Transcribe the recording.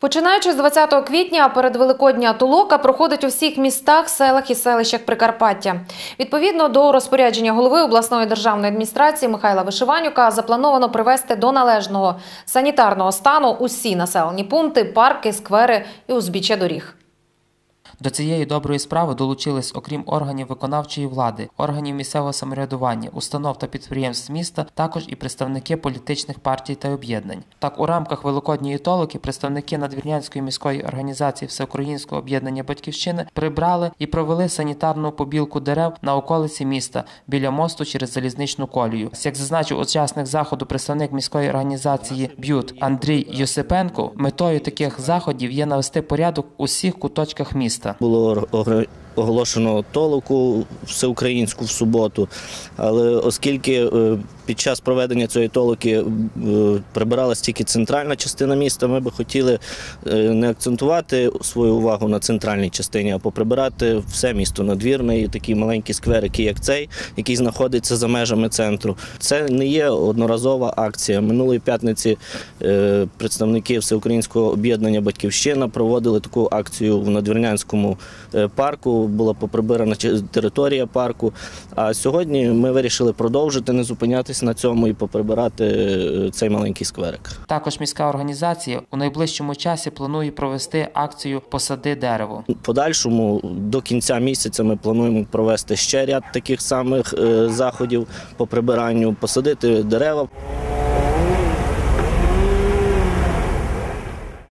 Починаючи з 20 квітня, передвеликодня тулока проходить у всіх містах, селах і селищах Прикарпаття. Відповідно до розпорядження голови обласної державної адміністрації Михайла Вишиванюка, заплановано привести до належного санітарного стану усі населені пункти, парки, сквери і узбіччя доріг. До цієї доброї справи долучились, окрім органів виконавчої влади, органів місцевого самоврядування, установ та підприємств міста, також і представники політичних партій та об'єднань. Так, у рамках Великодньої толоки представники Надвірнянської міської організації Всеукраїнського об'єднання Батьківщини прибрали і провели санітарну побілку дерев на околиці міста біля мосту через залізничну колію. Як зазначив учасник заходу представник міської організації Б'ют Андрій Юсипенко, метою таких заходів є навести порядок у всіх куточках міста. Було огр- оголошено толоку всеукраїнську в суботу, але оскільки е, під час проведення цієї толоки е, прибиралась тільки центральна частина міста, ми би хотіли е, не акцентувати свою увагу на центральній частині, а поприбирати все місто надвірне і такі маленькі скверики, як цей, який знаходиться за межами центру. Це не є одноразова акція. Минулої п'ятниці представники всеукраїнського об'єднання Батьківщина проводили таку акцію в Надвірнянському е, парку. Була поприбирана територія парку. А сьогодні ми вирішили продовжити, не зупинятися на цьому і поприбирати е, цей маленький скверик. Також міська організація у найближчому часі планує провести акцію Посади дерево. Подальшому до кінця місяця ми плануємо провести ще ряд таких самих е, заходів по прибиранню, посадити дерева.